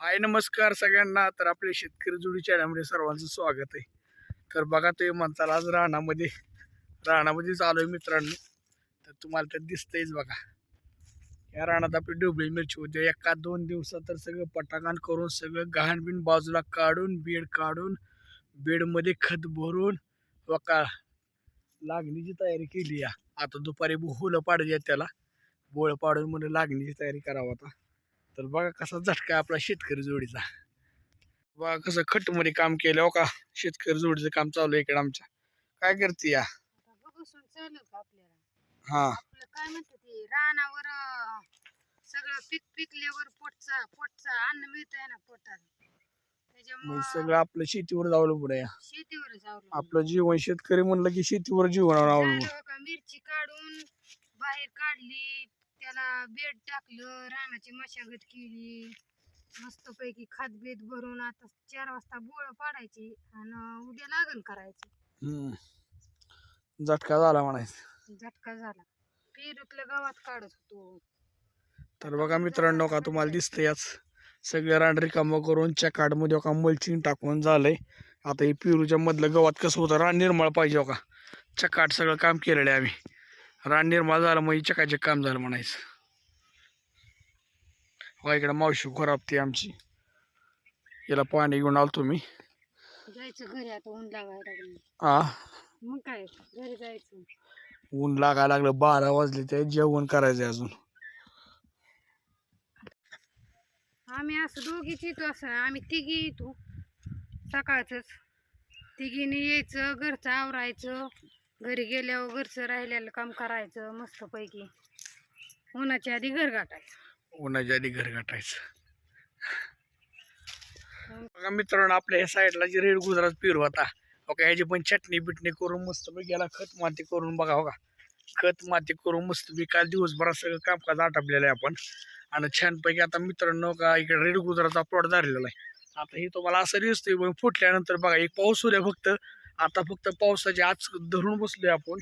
हाय नमस्कार सगळ्यांना. तर आपल्या शेतकरी जुडी चॅनलमध्ये सर्वांचं स्वागत आहे. तर बघा तुम्ही म्हणताल आज रानामध्ये रानामध्ये चालू आहे मित्रांनो. तर तुम्हाला तर दिसतंयच बघा. या रानात आपली डुबळी मिरची होती. एका दोन दिवसात तर सगळं पटाकान करून सगळं घाण बिण बाजूला काढून बेड काढून बेडमध्ये खत भरून वका लागणीची तयारी केली या. आता दुपारी बोलं पाडूया त्याला. बोळ पाडून म्हणजे लागणीची तयारी करावं आता. तर बघा कसा झटका आपला शेतकरी जोडीचा. बघा कसं खटमध्ये काम केलं हो का. शेतकरी जोडीचं काम चालू आहे इकडे आमच्या. काय करते या? हा. काय म्हणते रानावर सगळं पीक पिकल्यावर पोटचा पोटचा अन्न मिळतंय ना मग सगळं आपलं शेतीवर अवलंबून आहे शेतीवरच अवलंबून आपलं जीवन शेतकरी म्हणलं की शेतीवर जीवनावर अवलंबून. मिरची काढून बाहेर काढली त्याला बेड टाकलं रानाची मशागत केली. मस्त पैकी खात बीत भरून आता चार वाजता बोळ पाडायची आणि उद्या लागण करायची. हम्म. झटका झाला म्हणायचं. झटका झाला. पेरूतल्या गावात काढत होतो. तर बघा मित्रांनो का तुम्हाला दिसतं याच सगळे रान रिकामं करून चकाडमध्ये का मल्चिंग टाकून झालंय. आता हे पिरूच्या मधलं गवात कसं होतं रान निर्मळ पाहिजे हो का चकाट सगळं काम केलेलं आहे आम्ही. रान निर्मळ झालं म्हणजे चकाचे काम झालं म्हणायचं. हो इकडे मावशी खोरापती आमची. याला पाणी घेऊन आलो तुम्ही आ? मग काय घरी जायचं. ऊन लागायला लागलं बारा वाजले ते जेवण करायचं अजून. आम्ही असं दोघीच येतो असं. आम्ही तिघी येतो. सकाळचंच. तिघीने यायचं घरचं आवरायचं. घरी गेल्यावर घरचं राहिलेलं काम करायचं मस्तपैकी. उन्हाच्या आधी घर गाठायचं. उन्हाच्या आधी घर गाठायचं. बघा मित्रांनो आपल्या या साईडला जे रेड गुजरात पिरू होता ओके ह्याची पण चटणी बिटणी करून मस्त याला खत माती करून बघा हो का खत माती करून मस्त काल दिवसभरात सगळं कामकाज आटपलेलं आहे आपण. आणि छानपैकी आता मित्रांनो का इकडे रेड गुजरातचा प्लॉट झालेला आहे. आता हे तुम्हाला असं दिसतोय पण फुटल्यानंतर बघा एक पाऊस उद्या फक्त आता फक्त पावसाची आज धरून बसलोय आपण.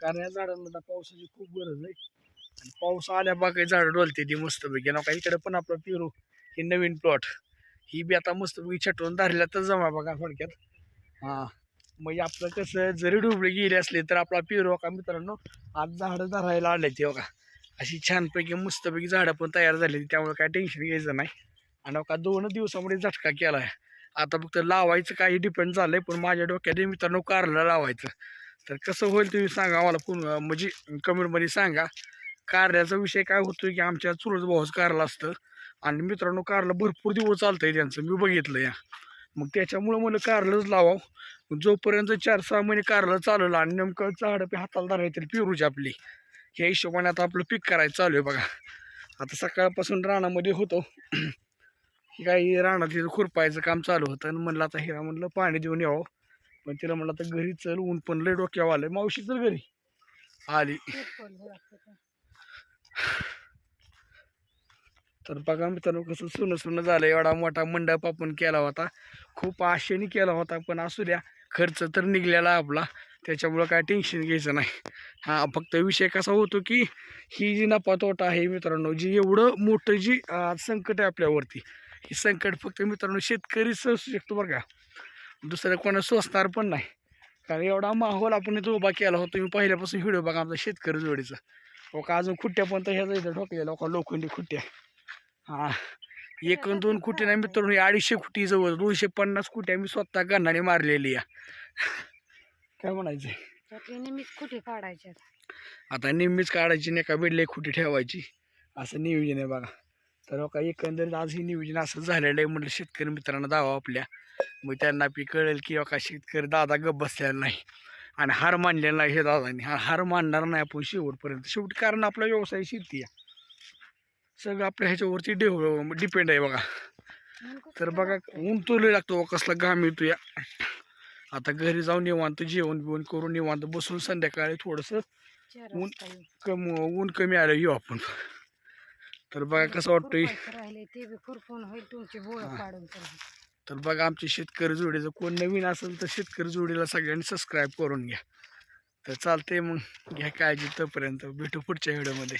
कारण या झाडांना आता पावसाची खूप गरज आहे. आणि पाऊस आल्या बाकी झाडं डोलते ती मस्तपैकी. ना का इकडे पण आपलं पिरू हे नवीन प्लॉट ही बी आता मस्तपैकी छटवून धरल्या तर जमा बघा थोडक्यात. हां. मग आपलं कसं जरी डुबळे गेले असले तर आपला पिरू हो का मित्रांनो? आज झाडं धरायला आले ते बघा. अशी छानपैकी मस्तपैकी झाडं पण तयार झाली त्यामुळे काय टेन्शन घ्यायचं नाही. आणि हो का दोन दिवसामध्ये झटका केला आहे आता फक्त लावायचं काही डिपेंड झालं आहे पण माझ्या डोक्यात मित्रांनो कारला लावायचं. तर कसं होईल तुम्ही सांगा आम्हाला पुन म्हणजे कमेंटमध्ये सांगा. कारल्याचा विषय काय होतो की आमच्या चुलत भाऊच कारला असतं आणि मित्रांनो कारला भरपूर दिवस चालतं आहे त्यांचं. मी बघितलं या मग त्याच्यामुळं मला कारलंच लावावं. जोपर्यंत चार सहा महिने कारलं चालवलं आणि नेमकं झाडं पे हाताला धरायतील पिरूची आपली. ह्या हिशोबाने आता आपलं पीक करायचं चालू आहे बघा. आता सकाळपासून रानामध्ये होतो. काही रानात तिथं खुरपायचं काम चालू होतं आणि म्हणलं आता हिरा म्हणलं पाणी देऊन यावं. पण तिला म्हणलं आता घरी चल ऊन पण लय डोक्यावर आलं मावशी तर घरी. आली. तर बघा मित्रांनो कसं सुनं सुनं झालं एवढा मोठा मंडप आपण केला होता. खूप आशेने केला होता पण असू द्या खर्च तर निघलेला आपला. त्याच्यामुळं काय टेन्शन घ्यायचं नाही. हा फक्त विषय कसा होतो की ही जी नफा तोटा आहे मित्रांनो जी एवढं मोठं जी संकट आहे आपल्यावरती ही संकट फक्त मित्रांनो शेतकरी सोसू शकतो बरं का. दुसऱ्या कोणा सोसणार पण नाही. कारण एवढा माहोल आपण इथं उभा केला होता तुम्ही पहिल्यापासून व्हिडिओ बघा आमचा शेतकरी जोडीचा. हो का अजून खुट्ट्या पण तर ह्याचा इथं ठोकलेला का लोखंडी खुट्ट्या. हा एक दोन खुटी नाही मित्रांनो हे अडीचशे खुटी जवळ दोनशे पन्नास खुटी आम्ही स्वतः गन्नाने मारलेली या. काय म्हणायचं? निमित्त कुठे काढायचे. आता नेहमीच काढायची नाही का बेडले खुटी ठेवायची. असं नियोजन आहे बघा. तर हो का एकंदरीत आज हे नियोजन असं झालेलं आहे म्हटलं शेतकरी मित्रांना दावा आपल्या. मग त्यांना बी कळेल की हो का शेतकरी दादा गप बसलेला नाही आणि हार मानलेला नाही हे दादानी. हा हार मानणार नाही आपण शेवटपर्यंत. शेवटी कारण आपला व्यवसाय शेती आहे. सगळं आपल्या ह्याच्यावरती डेव डिपेंड आहे बघा. तर बघा ऊन तुले लागतो बघा कसला घाम येतो या आता घरी जाऊन निवांत जेवण बिवण करून निवांत बसून संध्याकाळी थोडंसं ऊन-. कम ऊन कमी आलं येऊ आपण. तर बघा कसं वाटतंय खुरपायचं राहिले ते बी खुरपून होईल तुमची बोळ. काढून तर. तर बघा आमचे शेतकरी जोडीचं कोण नवीन असेल तर शेतकरी जोडीला सगळ्यांनी सबस्क्राईब करून घ्या तर चालतंय मग घ्या काळजी तोपर्यंत भेटू पुढच्या व्हिडिओमध्ये